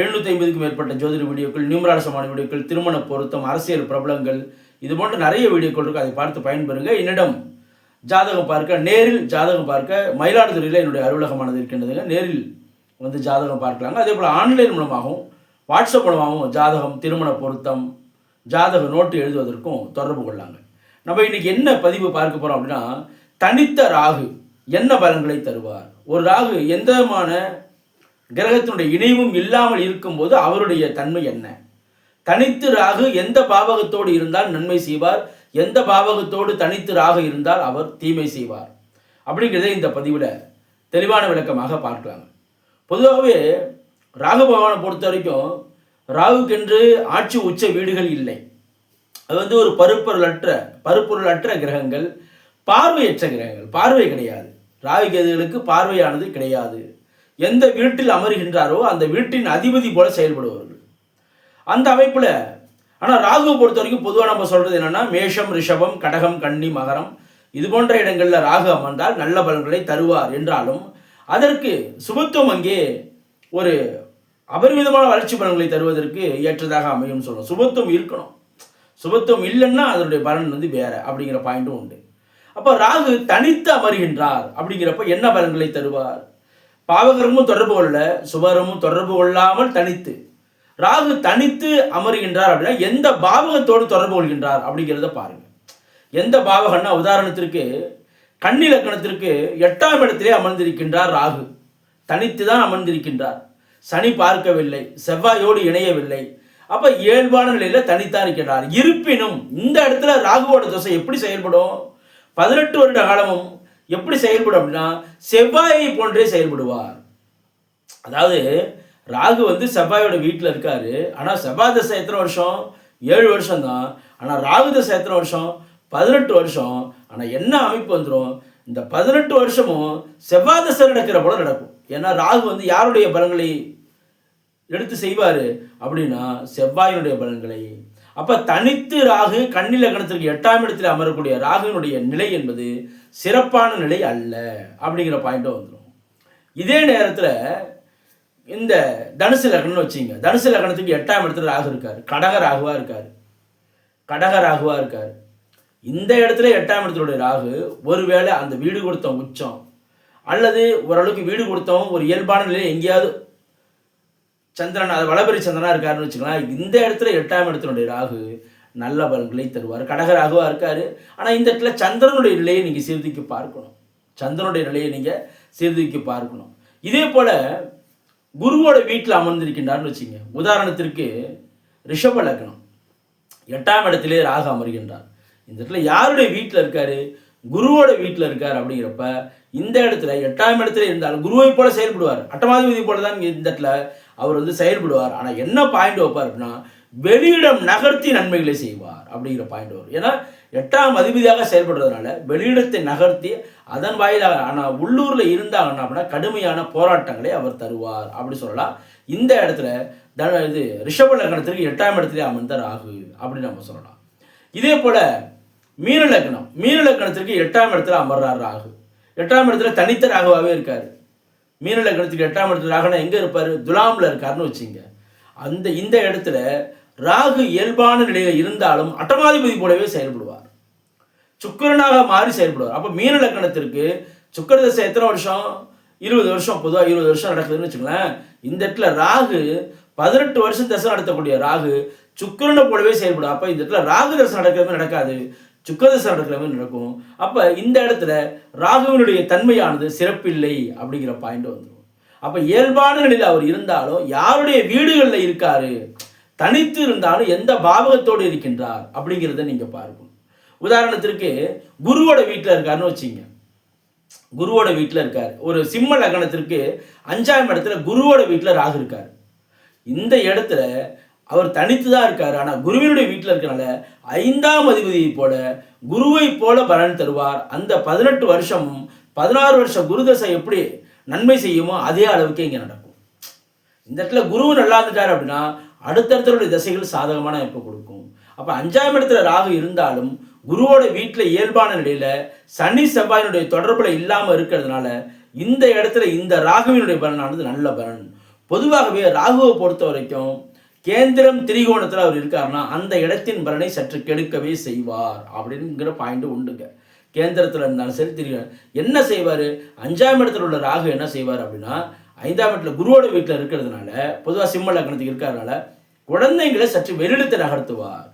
எழுநூற்றி ஐம்பதுக்கும் மேற்பட்ட ஜோதிட வீடியோக்கள் நியூமராசமான வீடியோக்கள் திருமண பொருத்தம் அரசியல் பிரபலங்கள் இது போன்ற நிறைய வீடியோக்கள் இருக்கும் அதை பார்த்து பயன்பெறுங்க. என்னிடம் ஜாதகம் பார்க்க நேரில் ஜாதகம் பார்க்க மயிலாடுதுறையில் என்னுடைய அலுவலகமானது இருக்கின்றதுங்க. நேரில் வந்து ஜாதகம் பார்க்கலாங்க. அதே போல் ஆன்லைன் மூலமாகவும் வாட்ஸ்அப் மூலமாகவும் ஜாதகம் திருமண பொருத்தம் ஜாதக நோட்டு எழுதுவதற்கும் தொடர்பு கொள்ளாங்க. நம்ம இன்றைக்கி என்ன பதிவு பார்க்க போகிறோம் அப்படின்னா தனித்த ராகு என்ன பலன்களை தருவார்? ஒரு ராகு எந்த விதமான கிரகத்தினுடைய இணைவும் இல்லாமல் இருக்கும்போது அவருடைய தன்மை என்ன? தனித்து ராகு எந்த பாவகத்தோடு இருந்தால் நன்மை செய்வார். எந்த பாவகத்தோடு தனித்து ராகு இருந்தால் அவர் தீமை செய்வார். அப்படிங்கிறத இந்த பதிவில் தெளிவான விளக்கமாக பார்க்கலாம். பொதுவாகவே ராகு பகவானை பொறுத்த வரைக்கும் ராகுக்கென்று ஆட்சி உச்ச வீடுகள் இல்லை. அது வந்து ஒரு பருப்பொருளற்ற பருப்பொருளற்ற கிரகங்கள் பார்வையற்ற கிரகங்கள் பார்வை கிடையாது. ராகு கேதுகளுக்கு பார்வையானது கிடையாது. எந்த வீட்டில் அமருகின்றாரோ அந்த வீட்டின் அதிபதி போல செயல்படுவார்கள். அந்த அமைப்பில் ஆனால் ராகுவை பொறுத்த வரைக்கும் பொதுவாக நம்ம சொல்கிறது என்னென்னா மேஷம் ரிஷபம் கடகம் கன்னி மகரம் இது போன்ற இடங்களில் ராகு அமர்ந்தால் நல்ல பலன்களை தருவார் என்றாலும் அதற்கு சுபத்துவம் அங்கே ஒரு அபரிமிதமான வளர்ச்சி பலன்களை தருவதற்கு ஏற்றதாக அமையும் சொல்லணும் சுபத்துவம் இருக்கணும். சுபத்துவம் இல்லைன்னா அதனுடைய பலன் வந்து வேற அப்படிங்கிற பாயிண்ட்டும் உண்டு. அப்போ ராகு தனித்து அமர்கின்றார் அப்படிங்கிறப்ப என்ன பலன்களை தருவார்? பாவகரமும் தொடர்பு கொள்ள சுபரமும் தொடர்பு கொள்ளாமல் தனித்து. ராகு தனித்து அமருகின்றார் அப்படின்னா எந்த பாவகத்தோடு தொடர்பு கொள்கின்றார் அப்படிங்கிறத பாருங்க. எந்த பாவகம்னா உதாரணத்திற்கு கன்னி லக்கணத்திற்கு எட்டாம் இடத்திலே அமர்ந்திருக்கின்றார் ராகு. தனித்து தான் அமர்ந்திருக்கின்றார். சனி பார்க்கவில்லை செவ்வாயோடு இணையவில்லை. அப்ப இயல்பான நிலையில தனித்தான் இருக்கின்றார் இருப்பினும் இந்த இடத்துல ராகுவோட தோசை எப்படி செயல்படும்? பதினெட்டு வருட காலமும் எப்படி செயல்படும் அப்படின்னா செவ்வாயை போன்றே செயல்படுவார். அதாவது ராகு வந்து செவ்வாயோட வீட்டில் இருக்காரு. ஆனால் செவ்வாய் தசை எத்தனை வருஷம்? ஏழு வருஷம் தான் ஆனால் ராகு தசை எத்தனை வருஷம்? பதினெட்டு வருஷம். ஆனால் என்ன அமைப்பு வந்துடும் இந்த பதினெட்டு வருஷமும் செவ்வாய் தசை நடக்கிற போல நடக்கும். ஏன்னா ராகு வந்து யாருடைய பலன்களை எடுத்து செய்வார்? அப்படின்னா செவ்வாயினுடைய பலன்களை. அப்போ தனித்து ராகு கண்ணில கணத்திற்கு எட்டாம் இடத்தில் அமரக்கூடிய ராகுனுடைய நிலை என்பது சிறப்பான நிலை அல்ல அப்படிங்கிற பாயிண்ட்டும் வந்துடும் இதே நேரத்தில் இந்த தனுசு லக்னம்னு வச்சுங்க. தனுசு லக்னத்துக்கு எட்டாம் இடத்துல ராகு இருக்கார். கடக ராகுவாக இருக்கார். கடக ராகுவாக இருக்கார். இந்த இடத்துல எட்டாம் இடத்துடைய ராகு ஒருவேளை அந்த வீடு கொடுத்த உச்சம் அல்லது ஓரளவுக்கு வீடு கொடுத்தவன் ஒரு இயல்பான நிலையில் எங்கேயாவது சந்திரன் அது வளபெரி சந்திரனாக இருக்காருன்னு வச்சுக்கலாம் இந்த இடத்துல எட்டாம் இடத்தினுடைய ராகு நல்ல பலன்களை தருவார். கடக ராகுவாக இருக்கார். ஆனால் இந்த இடத்துல சந்திரனுடைய நிலையை நீங்கள் சீர்தூக்கி பார்க்கணும். சந்திரனுடைய நிலையை நீங்கள் சீர்தூக்கி பார்க்கணும். இதே போல் குருவோட வீட்டில் அமர்ந்திருக்கின்றார்னு வச்சுங்க. உதாரணத்திற்கு ரிஷப லக்னம். எட்டாம் இடத்திலே ராகு அமர்கின்றார். இந்த இடத்துல யாருடைய வீட்டில் இருக்கார்? குருவோட வீட்டில் இருக்கார் அப்படிங்கிறப்ப இந்த இடத்துல எட்டாம் இடத்துல இருந்தாலும் குருவை போல செயல்படுவார். அட்டமாதிபதி போல தான் இந்த இடத்துல அவர் வந்து செயல்படுவார். ஆனால் என்ன பாயிண்ட் வைப்பார் அப்படின்னா வெளியிடம் நகர்த்தி நன்மைகளை செய்வார் அப்படிங்கிற பாயிண்ட் வரும். ஏன்னா எட்டாம் அதிபதியாக செயல்படுறதுனால வெளியிடத்தை நகர்த்தி அதன் வாயிலாக ஆனால் உள்ளூரில் இருந்தாங்கன்னா அப்படின்னா கடுமையான போராட்டங்களை அவர் தருவார் அப்படி சொல்லலாம். இந்த இடத்துல த இது ரிஷப லக்னத்திற்கு எட்டாம் இடத்துல அமர்ந்த ராகு அப்படின்னு நம்ம சொல்லலாம். இதே போல மீன லக்னம். மீன லக்னத்திற்கு எட்டாம் இடத்துல அமர்றார் ராகு. எட்டாம் இடத்துல தனித்த ராகுவாகவே இருக்கார். மீன லக்னத்துக்கு எட்டாம் இடத்துல ராகுனா எங்கே இருப்பார்? துலாமில் இருக்காருன்னு வச்சுங்க. அந்த இந்த இடத்துல ராகு இயல்பான நிலையில் இருந்தாலும் அட்டமாதிபதி போலவே செயல்படுவார். சுக்கரனாக மாறி செயல்படுவார். அப்போ மீன லக்கணத்திற்கு சுக்கிர தசை எத்தனை வருஷம்? இருபது வருஷம். பொதுவாக இருபது வருஷம் நடக்குதுன்னு வச்சுங்களேன் இந்த இடத்துல ராகு பதினெட்டு வருஷம் தசை நடத்தக்கூடிய ராகு சுக்கரனை போலவே செயல்படும் அப்போ இந்த இடத்துல ராகு தசை நடக்கிறது நடக்காது. சுக்கரதசை நடக்கிற நடக்கும். அப்போ இந்த இடத்துல ராகுவினுடைய தன்மையானது சிறப்பில்லை அப்படிங்கிற பாயிண்ட் வந்துடும் அப்போ இயல்பான நிலையில் அவர் இருந்தாலும் யாருடைய வீடுகளில் இருக்காரு தனித்து இருந்தாலும் எந்த பாவகத்தோடு இருக்கின்றார் அப்படிங்கிறத நீங்கள் பார்க்கணும். உதாரணத்திற்கு குருவோட வீட்டில் இருக்காருன்னு வச்சுங்க. குருவோட வீட்டில் இருக்கார். ஒரு சிம்ம லக்னத்திற்கு அஞ்சாம் இடத்துல குருவோட வீட்டில் ராகு இருக்கார். இந்த இடத்துல அவர் தனித்து தான் இருக்கார். ஆனால் குருவினுடைய வீட்டில் இருக்கனால ஐந்தாம் அதிபதியை போல குருவை போல பலன் தருவார். அந்த பதினெட்டு வருஷமும் பதினாறு வருஷம் குருதசை எப்படி நன்மை செய்யுமோ அதே அளவுக்கு இங்கே நடக்கும். இந்த இடத்துல குரு நல்லா இருந்துட்டார் அப்படின்னா அடுத்தடுத்தருடைய திசைகள் சாதகமான அமைப்பு கொடுக்கும். அப்போ அஞ்சாம் இடத்துல ராகு இருந்தாலும் குருவோட வீட்டில் இயல்பான நிலையில் சனி செவ்வாயினுடைய தொடர்புல இல்லாமல் இருக்கிறதுனால இந்த இடத்துல இந்த ராகுவினுடைய பலனானது நல்ல பலன். பொதுவாகவே ராகுவை பொறுத்த வரைக்கும் கேந்திரம் திரிகோணத்தில் அவர் இருக்காருன்னா அந்த இடத்தின் பலனை சற்று கெடுக்கவே செய்வார். அப்படிங்கிற பாயிண்ட் உண்டுங்க. கேந்திரத்தில் இருந்தாலும் சரி திரிகோணம் என்ன செய்வார்? அஞ்சாம் இடத்துல உள்ள ராகு என்ன செய்வார் அப்படின்னா ஐந்தாம் இடத்துல குருவோட வீட்டில் இருக்கிறதுனால பொதுவாக சிம்ம லக்னத்துக்கு இருக்கிறதுனால குழந்தைங்களை சற்று வெளியிடத்தை நகர்த்துவார்.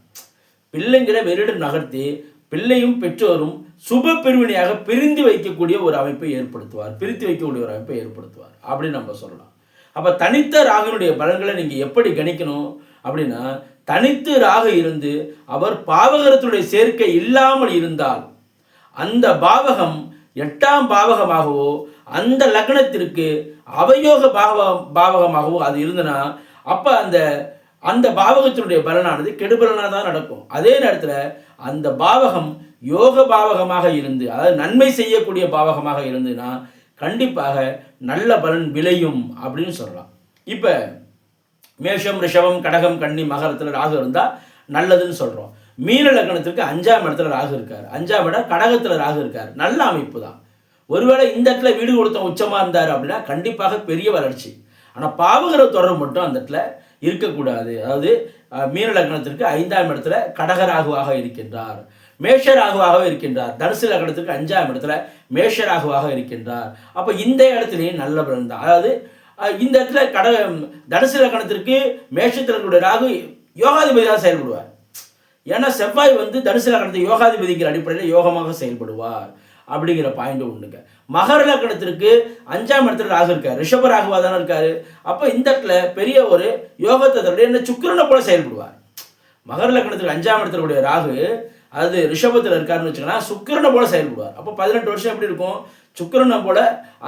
பிள்ளைங்களை வெளியிடம் நகர்த்தி பிள்ளையும் பெற்றோரும் சுப பிரிவினையாக பிரிந்து வைக்கக்கூடிய ஒரு அமைப்பை ஏற்படுத்துவார். பிரித்து வைக்கக்கூடிய ஒரு அமைப்பை ஏற்படுத்துவார். அப்படின்னு நம்ம சொல்லலாம். அப்போ தனித்த ராகுனுடைய பலன்களை நீங்கள் எப்படி கணிக்கணும் அப்படின்னா தனித்து ராக இருந்து அவர் பாவகரத்துடைய சேர்க்கை இல்லாமல் இருந்தால் அந்த பாவகம் எட்டாம் பாவகமாகவோ அந்த லக்னத்திற்கு அவயோக பாவ பாவகமாகவோ அது இருந்தனா அப்போ அந்த அந்த பாவகத்தினுடைய பலனானது கெடுபலனாக தான் நடக்கும். அதே நேரத்தில் அந்த பாவகம் யோக பாவகமாக இருந்து அதாவது நன்மை செய்யக்கூடிய பாவகமாக இருந்துன்னா கண்டிப்பாக நல்ல பலன் விளையும் அப்படின்னு சொல்லலாம். இப்போ மேஷம் ரிஷபம் கடகம் கன்னி மகரத்தில் ராகு இருந்தால் நல்லதுன்னு சொல்கிறோம் மீன லக்னத்திற்கு அஞ்சாம் இடத்துல ராகு இருக்கார். அஞ்சாம் இடம் கடகத்தில் ராகு இருக்கார். நல்ல அமைப்பு தான். ஒருவேளை இந்த இடத்துல வீடு கொடுத்த உச்சமாக இருந்தார் அப்படின்னா கண்டிப்பாக பெரிய வளர்ச்சி. ஆனால் பாவகர தொடர்பு மட்டும் அந்த இடத்துல இருக்கக்கூடாது. அதாவது மீன லக்னத்திற்கு ஐந்தாம் இடத்துல கடக ராகுவாக இருக்கின்றார். மேஷ ராகுவாக இருக்கின்றார். தனுசு லக்னத்திற்கு அஞ்சாம் இடத்துல மேஷ ராகுவாக இருக்கின்றார். அப்போ இந்த இடத்துலையும் நல்ல பலன் தான். அதாவது இந்த இடத்துல கடக தனுசு லக்கணத்திற்கு மேஷத்தில் இருக்கக்கூடிய ராகு யோகாதிபதியாக செயல்படுவார். ஏன்னா செவ்வாய் வந்து தனுசு லக்கணத்தை யோகாதிபதிங்கிற அடிப்படையில் யோகமாக செயல்படுவார். அப்படிங்கிற பாயிண்ட் உண்டுங்க. மகர லக்கணத்திற்கு அஞ்சாம் இடத்துல ராகு இருக்கார். ரிஷப ராகுவா தானே இருக்கார். அப்போ இந்த இடத்துல பெரிய ஒரு யோகத்தை தருடைய என்ன சுக்கிரனை போல செயல்படுவார். மகர லக்னத்துக்கு அஞ்சாம் இடத்துல ராகு அது ரிஷபத்தில் இருக்காருன்னு வச்சுக்கோங்களேன் சுக்கரனை போல செயல்படுவார். அப்போ பதினெட்டு வருஷம் எப்படி இருக்கும்? சுக்கரனை போல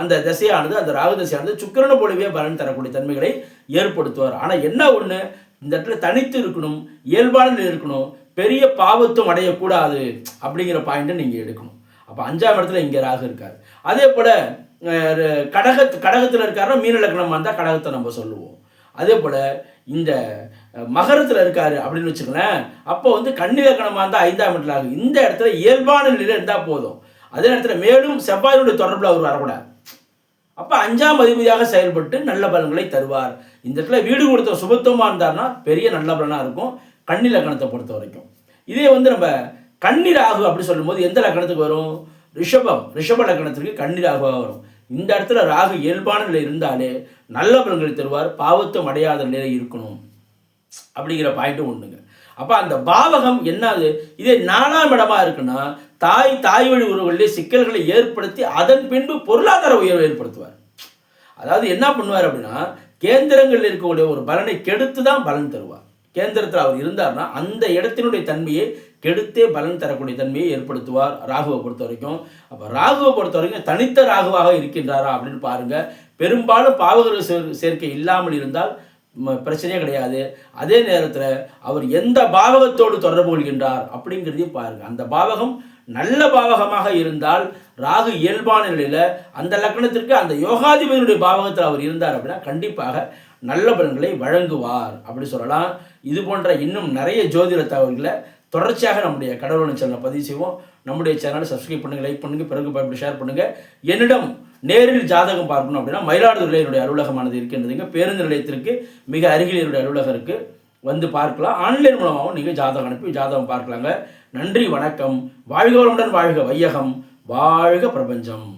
அந்த திசையானது அந்த ராகு திசையானது சுக்கரனை போலவே பலன் தரக்கூடிய தன்மைகளை ஏற்படுத்துவார். ஆனால் என்ன ஒன்று இந்த இடத்துல தனித்து இருக்கணும் இயல்பான இருக்கணும் பெரிய பாவத்தும் அடையக்கூடாது அப்படிங்கிற பாயிண்ட்டை நீங்கள் எடுக்கணும். அப்போ அஞ்சாம் இடத்துல இங்கே ராகு இருக்கார். அதே போல் கடக கடகத்தில் இருக்காருன்னா மீன லக்னமாக இருந்தால் கடகத்தை நம்ம சொல்லுவோம். அதே போல் இந்த மகரத்தில் இருக்காரு அப்படின்னு வச்சுக்கோங்களேன் அப்போ வந்து கண்ணிலக்கணமாக இருந்தால் ஐந்தாம் இடத்துல ஆகும். இந்த இடத்துல இயல்பான நிலையில் இருந்தால் போதும். அதே நேரத்தில் மேலும் செவ்வாயினுடைய தொடர்பில் அவர் வரக்கூடாது. அப்போ அஞ்சாம் அதிபதியாக செயல்பட்டு நல்ல பலன்களை தருவார். இந்த இடத்துல வீடு கொடுத்த சுபத்துவமாக இருந்தார்னா பெரிய நல்ல பலனாக இருக்கும். கண்ணி லக்கணத்தை பொறுத்த வரைக்கும். இதே வந்து நம்ம கண்ணீர் ஆகு அப்படின்னு சொல்லும்போது எந்த லக்கணத்துக்கு வரும்? ரிஷபம். ரிஷப லக்கணத்திற்கு கண்ணீர் ராகுவாக வரும். இந்த இடத்துல ராகு இயல்பான நிலை இருந்தாலே நல்ல பலன்களை தருவார் பாவத்துவம் அடையாத நிலை இருக்கணும். அப்படிங்கிற பாயிண்ட்டும் ஒன்றுங்க அப்போ அந்த பாவகம் என்னது? இதே நாலாம் இடமா இருக்குன்னா தாய் தாய் வழி உறவுகளிலே சிக்கல்களை ஏற்படுத்தி அதன் பின்பு பொருளாதார உயர்வை ஏற்படுத்துவார். அதாவது என்ன பண்ணுவார் அப்படின்னா கேந்திரங்களில் இருக்கக்கூடிய ஒரு பலனை கெடுத்து தான் பலன் தருவார். கேந்திரத்தில் அவர் இருந்தார்னா அந்த இடத்தினுடைய தன்மையை கெடுத்தே பலன் தரக்கூடிய தன்மையை ஏற்படுத்துவார் ராகுவை பொறுத்த வரைக்கும் அப்போ ராகுவை பொறுத்த வரைக்கும் தனித்த ராகுவாக இருக்கின்றாரா அப்படின்னு பாருங்கள் பெரும்பாலும் பாவகர சேர்- சேர்க்கை இல்லாமல் இருந்தால் பிரச்சனையே கிடையாது. அதே நேரத்தில் அவர் எந்த பாவகத்தோடு தொடர்பு கொள்கின்றார் அப்படிங்கிறதையும் பாருங்கள் அந்த பாவகம் நல்ல பாவகமாக இருந்தால் ராகு இயல்பான நிலையில் அந்த லக்னத்திற்கு அந்த யோகாதிபதியுடைய பாவகத்தில் அவர் இருந்தார் அப்படின்னா கண்டிப்பாக நல்ல பலன்களை வழங்குவார் அப்படி சொல்லலாம். இது போன்ற இன்னும் நிறைய ஜோதிட தகவல்களை தொடர்ச்சியாக நம்முடைய கடவுள் சேனலை பதிவு செய்வோம். நம்முடைய சேனலை சப்ஸ்கிரைப் பண்ணுங்கள் லைக் பண்ணுங்கள் பிறகு பயப்படி ஷேர் பண்ணுங்கள் என்னிடம் நேரில் ஜாதகம் பார்க்கணும் அப்படின்னா மயிலாடுதுறையில் என்னுடைய அலுவலகமானது இருக்கின்றதுங்க பேருந்து நிலையத்திற்கு மிக அருகில் என்னுடைய அலுவலகம் இருக்குது வந்து பார்க்கலாம். ஆன்லைன் மூலமாகவும் நீங்கள் ஜாதகம் அனுப்பி ஜாதகம் பார்க்கலாங்க. நன்றி வணக்கம். வாழ்க வளமுடன் வாழ்க வையகம். வாழ்க பிரபஞ்சம்.